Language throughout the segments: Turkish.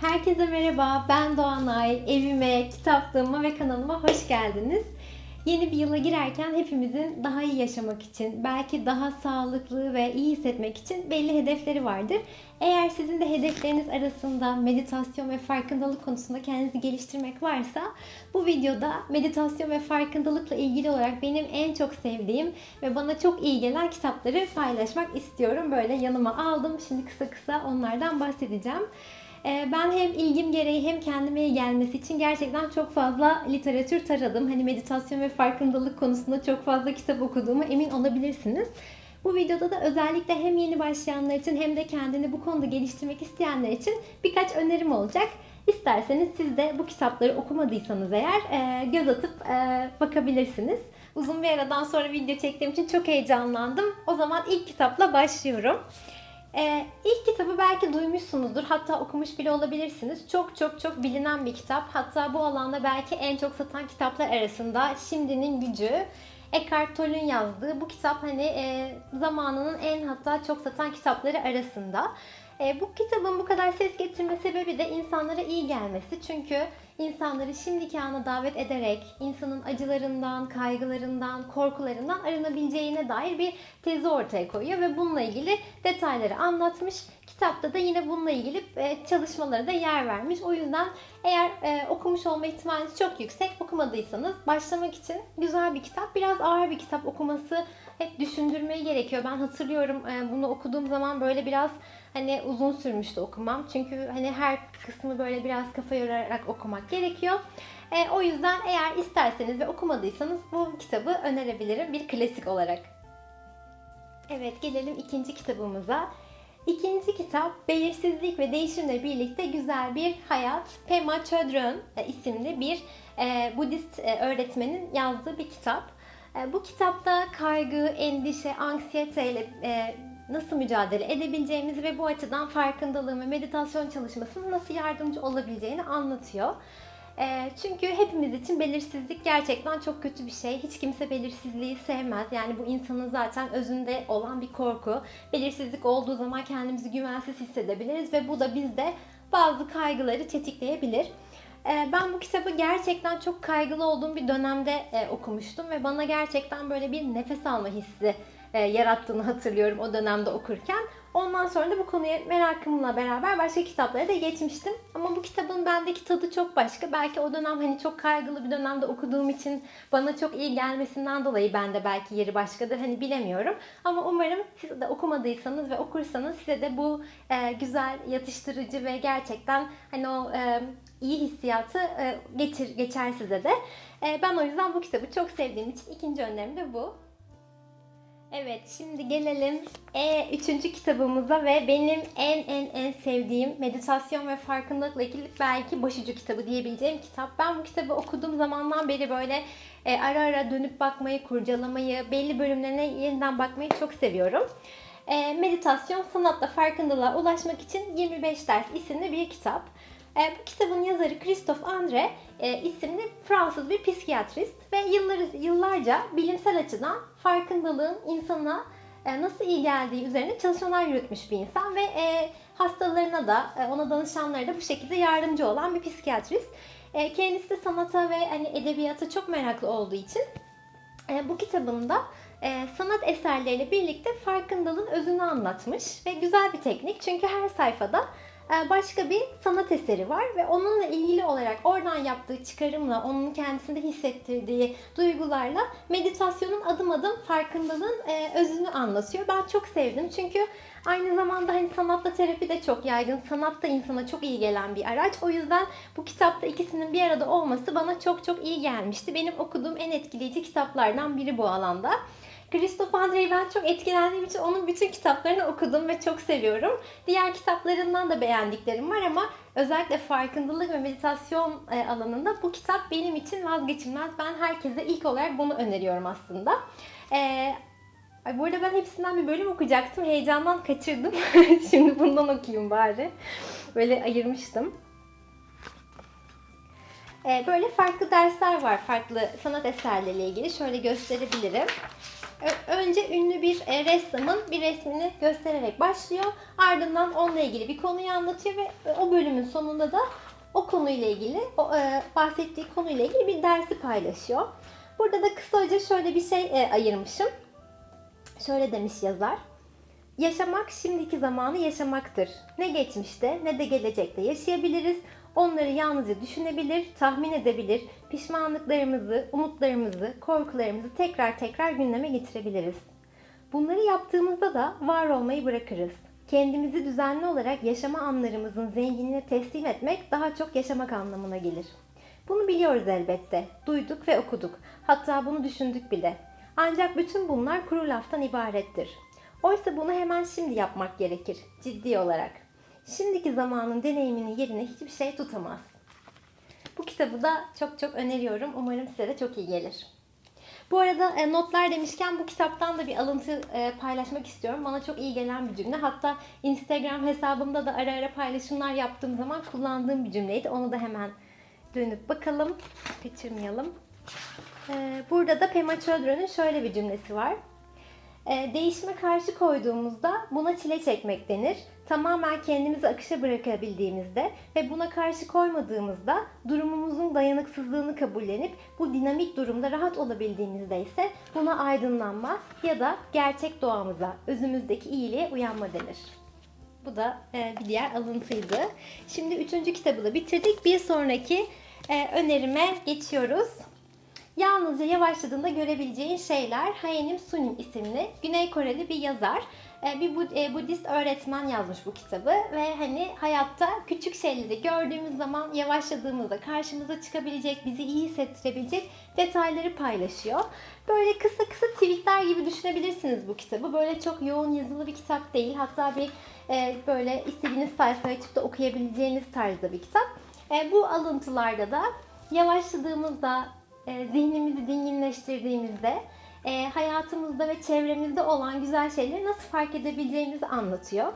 Herkese merhaba, ben Doğanay. Evime, kitaplığıma ve kanalıma hoş geldiniz. Yeni bir yıla girerken hepimizin daha iyi yaşamak için, belki daha sağlıklı ve iyi hissetmek için belli hedefleri vardır. Eğer sizin de hedefleriniz arasında meditasyon ve farkındalık konusunda kendinizi geliştirmek varsa bu videoda meditasyon ve farkındalıkla ilgili olarak benim en çok sevdiğim ve bana çok iyi gelen kitapları paylaşmak istiyorum. Böyle yanıma aldım. Şimdi kısa kısa onlardan bahsedeceğim. Ee, Ben hem ilgim gereği hem kendime iyi gelmesi için gerçekten çok fazla literatür taradım. Hani meditasyon ve farkındalık konusunda çok fazla kitap okuduğuma emin olabilirsiniz. Bu videoda da özellikle hem yeni başlayanlar için hem de kendini bu konuda geliştirmek isteyenler için birkaç önerim olacak. İsterseniz siz de bu kitapları okumadıysanız eğer e, göz atıp e, bakabilirsiniz. Uzun bir aradan sonra video çektiğim için çok heyecanlandım. O zaman ilk kitapla başlıyorum. Ee, ilk kitabı belki duymuşsunuzdur. Hatta okumuş bile olabilirsiniz. Çok çok çok bilinen bir kitap. Hatta bu alanda belki en çok satan kitaplar arasında Şimdinin Gücü. Eckhart Tolle'ün yazdığı bu kitap hani e, zamanının en hatta çok satan kitapları arasında. E, bu kitabın bu kadar ses getirme sebebi de insanlara iyi gelmesi. Çünkü insanları şimdiki ana davet ederek insanın acılarından, kaygılarından, korkularından arınabileceğine dair bir tezi ortaya koyuyor ve bununla ilgili detayları anlatmış. Kitapta da yine bununla ilgili e, çalışmalara da yer vermiş. O yüzden eğer e, okumuş olma ihtimaliniz çok yüksek, okumadıysanız başlamak için güzel bir kitap. Biraz ağır bir kitap okuması hep düşündürmeyi gerekiyor. Ben hatırlıyorum e, bunu okuduğum zaman böyle biraz hani uzun sürmüştü okumam. Çünkü hani her kısmı böyle biraz kafa yorarak okumak gerekiyor. E, o yüzden eğer isterseniz ve okumadıysanız bu kitabı önerebilirim bir klasik olarak. Evet gelelim ikinci kitabımıza. İkinci kitap Belirsizlik ve Değişimle Birlikte Güzel Bir Hayat. Pema Chodron e, isimli bir e, Budist e, öğretmenin yazdığı bir kitap. E, bu kitapta kaygı, endişe, anksiyeteyle e, nasıl mücadele edebileceğimizi ve bu açıdan farkındalığın ve meditasyon çalışmasının nasıl yardımcı olabileceğini anlatıyor. E, çünkü hepimiz için belirsizlik gerçekten çok kötü bir şey. Hiç kimse belirsizliği sevmez. Yani bu insanın zaten özünde olan bir korku. Belirsizlik olduğu zaman kendimizi güvensiz hissedebiliriz ve bu da bizde bazı kaygıları tetikleyebilir. E, Ben bu kitabı gerçekten çok kaygılı olduğum bir dönemde e, okumuştum ve bana gerçekten böyle bir nefes alma hissi yarattığını hatırlıyorum o dönemde okurken. Ondan sonra da bu konuya merakımla beraber başka kitaplara da geçmiştim. Ama bu kitabın bendeki tadı çok başka. Belki o dönem hani çok kaygılı bir dönemde okuduğum için bana çok iyi gelmesinden dolayı bende belki yeri başkadır. Hani bilemiyorum. Ama umarım siz de okumadıysanız ve okursanız size de bu e, güzel, yatıştırıcı ve gerçekten hani o e, iyi hissiyatı e, geçir, geçer size de. E, ben o yüzden bu kitabı çok sevdiğim için ikinci önerim de bu. Evet, şimdi gelelim e, üçüncü kitabımıza ve benim en en en sevdiğim meditasyon ve farkındalıkla ilgili belki başucu kitabı diyebileceğim kitap. Ben bu kitabı okuduğum zamandan beri böyle e, ara ara dönüp bakmayı, kurcalamayı, belli bölümlerine yeniden bakmayı çok seviyorum. E, meditasyon, sanatla farkındalığa ulaşmak için 25 ders isimli bir kitap. E, bu kitabın yazarı Christophe André e, isimli Fransız bir psikiyatrist ve yılları, yıllarca bilimsel açıdan farkındalığın insana e, nasıl iyi geldiği üzerine çalışmalar yürütmüş bir insan ve e, hastalarına da e, ona danışanlara da bu şekilde yardımcı olan bir psikiyatrist. E, kendisi de sanata ve hani edebiyata çok meraklı olduğu için e, bu kitabında e, sanat eserleriyle birlikte farkındalığın özünü anlatmış ve güzel bir teknik çünkü her sayfada başka bir sanat eseri var ve onunla ilgili olarak oradan yaptığı çıkarımla, onun kendisinde hissettirdiği duygularla meditasyonun adım adım farkındalığın e, özünü anlatıyor. Ben çok sevdim çünkü aynı zamanda hani sanatla terapi de çok yaygın. Sanat da insana çok iyi gelen bir araç. O yüzden bu kitapta ikisinin bir arada olması bana çok çok iyi gelmişti. Benim okuduğum en etkileyici kitaplardan biri bu alanda. Christophe André'yi ben çok etkilendiğim için onun bütün kitaplarını okudum ve çok seviyorum. Diğer kitaplarından da beğendiklerim var ama özellikle farkındalık ve meditasyon e, alanında bu kitap benim için vazgeçilmez. Ben herkese ilk olarak bunu öneriyorum aslında. E, Ay bu arada ben hepsinden bir bölüm okuyacaktım. Heyecandan kaçırdım. Şimdi bundan okuyayım bari. Böyle ayırmıştım. E, böyle farklı dersler var. Farklı sanat eserleriyle ilgili. Şöyle gösterebilirim. Önce ünlü bir e, ressamın bir resmini göstererek başlıyor. Ardından onunla ilgili bir konuyu anlatıyor ve e, o bölümün sonunda da o konuyla ilgili, o e, bahsettiği konuyla ilgili bir dersi paylaşıyor. Burada da kısaca şöyle bir şey ayırmışım. Şöyle demiş yazar. Yaşamak şimdiki zamanı yaşamaktır. Ne geçmişte ne de gelecekte yaşayabiliriz. Onları yalnızca düşünebilir, tahmin edebilir, pişmanlıklarımızı, umutlarımızı, korkularımızı tekrar tekrar gündeme getirebiliriz. Bunları yaptığımızda da var olmayı bırakırız. Kendimizi düzenli olarak yaşama anlarımızın zenginliğine teslim etmek daha çok yaşamak anlamına gelir. Bunu biliyoruz elbette. Duyduk ve okuduk. Hatta bunu düşündük bile. Ancak bütün bunlar kuru laftan ibarettir. Oysa bunu hemen şimdi yapmak gerekir, ciddi olarak. Şimdiki zamanın deneyiminin yerine hiçbir şey tutamaz. Bu kitabı da çok çok öneriyorum. Umarım size de çok iyi gelir. Bu arada e, notlar demişken bu kitaptan da bir alıntı e, paylaşmak istiyorum. Bana çok iyi gelen bir cümle. Hatta Instagram hesabımda da ara ara paylaşımlar yaptığım zaman kullandığım bir cümleydi. Onu da hemen dönüp bakalım. Kaçırmayalım. E, burada da Pema Chodron'un şöyle bir cümlesi var. E, değişime karşı koyduğumuzda buna çile çekmek denir. Tamamen kendimizi akışa bırakabildiğimizde ve buna karşı koymadığımızda durumumuzun dayanıksızlığını kabullenip bu dinamik durumda rahat olabildiğimizde ise buna aydınlanma ya da gerçek doğamıza, özümüzdeki iyiliğe uyanma denir. Bu da e, bir diğer alıntıydı. Şimdi üçüncü kitabı da bitirdik. Bir sonraki e, önerime geçiyoruz. Yalnızca yavaşladığında görebileceğin şeyler Hayenim Sunim isimli Güney Koreli bir yazar. Ee, Bir e, Budist öğretmen yazmış bu kitabı ve hani hayatta küçük şeyleri gördüğümüz zaman yavaşladığımızda karşımıza çıkabilecek, bizi iyi hissettirebilecek detayları paylaşıyor. Böyle kısa kısa tweetler gibi düşünebilirsiniz bu kitabı. Böyle çok yoğun yazılı bir kitap değil. Hatta bir e, böyle istediğiniz sayfayı açıp da okuyabileceğiniz tarzda bir kitap. E, bu alıntılarda da yavaşladığımızda, e, zihnimizi dinginleştirdiğimizde e, hayatımızda ve çevremizde olan güzel şeyleri nasıl fark edebileceğimizi anlatıyor.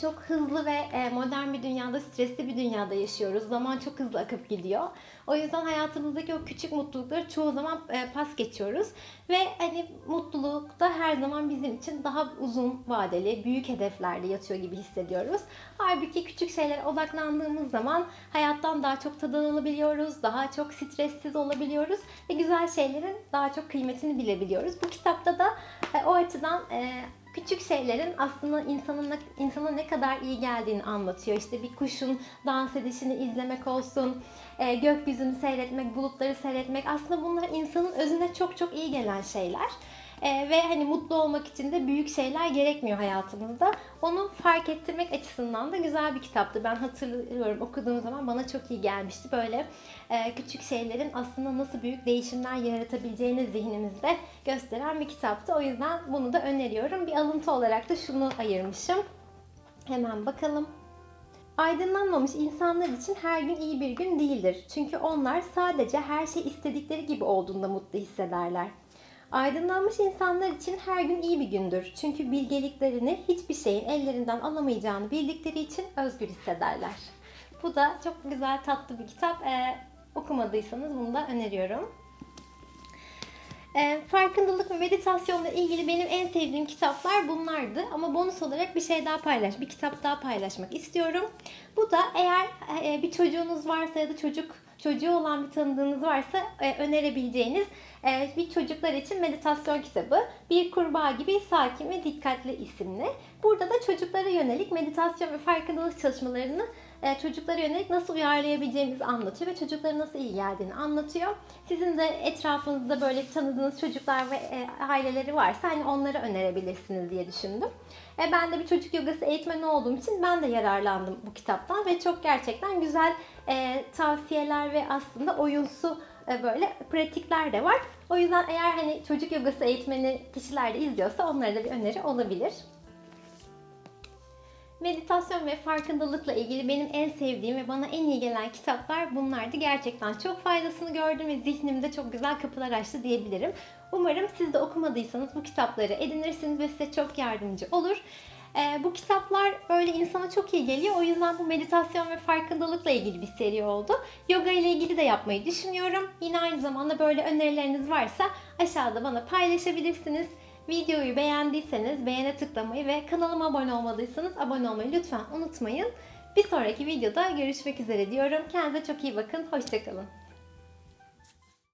Çok hızlı ve e, modern bir dünyada, stresli bir dünyada yaşıyoruz. Zaman çok hızlı akıp gidiyor. O yüzden hayatımızdaki o küçük mutlulukları çoğu zaman e, pas geçiyoruz. Ve hani mutluluk da her zaman bizim için daha uzun vadeli, büyük hedeflerde yatıyor gibi hissediyoruz. Halbuki küçük şeylere odaklandığımız zaman hayattan daha çok tad alabiliyoruz, daha çok stressiz olabiliyoruz ve güzel şeylerin daha çok kıymetini bilebiliyoruz. Bu kitapta da e, o açıdan küçük şeylerin aslında insanın insana ne kadar iyi geldiğini anlatıyor. İşte bir kuşun dans edişini izlemek olsun, e, gökyüzünü seyretmek, bulutları seyretmek aslında bunlar insanın özüne çok çok iyi gelen şeyler. E, ve hani mutlu olmak için de büyük şeyler gerekmiyor hayatımızda. Onu fark ettirmek açısından da güzel bir kitaptı. Ben hatırlıyorum okuduğum zaman bana çok iyi gelmişti. Böyle e, küçük şeylerin aslında nasıl büyük değişimler yaratabileceğini zihnimizde gösteren bir kitaptı. O yüzden bunu da öneriyorum. Bir alıntı olarak da şunu ayırmışım. Hemen bakalım. Aydınlanmamış insanlar için her gün iyi bir gün değildir. Çünkü onlar sadece her şey istedikleri gibi olduğunda mutlu hissederler. Aydınlanmış insanlar için her gün iyi bir gündür. Çünkü bilgeliklerini hiçbir şeyin ellerinden alamayacağını bildikleri için özgür hissederler. Bu da çok güzel tatlı bir kitap. Ee, okumadıysanız bunu da öneriyorum. Ee, farkındalık ve meditasyonla ilgili benim en sevdiğim kitaplar bunlardı. Ama bonus olarak bir şey daha paylaş, bir kitap daha paylaşmak istiyorum. Bu da eğer e, bir çocuğunuz varsa ya da çocuk çocuğu olan bir tanıdığınız varsa e, önerebileceğiniz e, bir çocuklar için meditasyon kitabı. Bir kurbağa gibi sakin ve dikkatli isimli. Burada da çocuklara yönelik meditasyon ve farkındalık çalışmalarını çocuklara yönelik nasıl uyarlayabileceğimizi anlatıyor ve çocuklara nasıl iyi geldiğini anlatıyor. Sizin de etrafınızda böyle tanıdığınız çocuklar ve e, aileleri varsa hani onları önerebilirsiniz diye düşündüm. E, ben de bir çocuk yogası eğitmeni olduğum için ben de yararlandım bu kitaptan ve çok gerçekten güzel e, tavsiyeler ve aslında oyunsu e, böyle pratikler de var. O yüzden eğer hani çocuk yogası eğitmeni kişiler de izliyorsa onlara da bir öneri olabilir. Meditasyon ve farkındalıkla ilgili benim en sevdiğim ve bana en iyi gelen kitaplar bunlardı. Gerçekten çok faydasını gördüm ve zihnimde çok güzel kapılar açtı diyebilirim. Umarım siz de okumadıysanız bu kitapları edinirsiniz ve size çok yardımcı olur. Ee, bu kitaplar böyle insana çok iyi geliyor. O yüzden bu meditasyon ve farkındalıkla ilgili bir seri oldu. Yoga ile ilgili de yapmayı düşünüyorum. Yine aynı zamanda böyle önerileriniz varsa aşağıda bana paylaşabilirsiniz. Videoyu beğendiyseniz beğene tıklamayı ve kanalıma abone olmadıysanız abone olmayı lütfen unutmayın. Bir sonraki videoda görüşmek üzere diyorum. Kendinize çok iyi bakın. Hoşçakalın.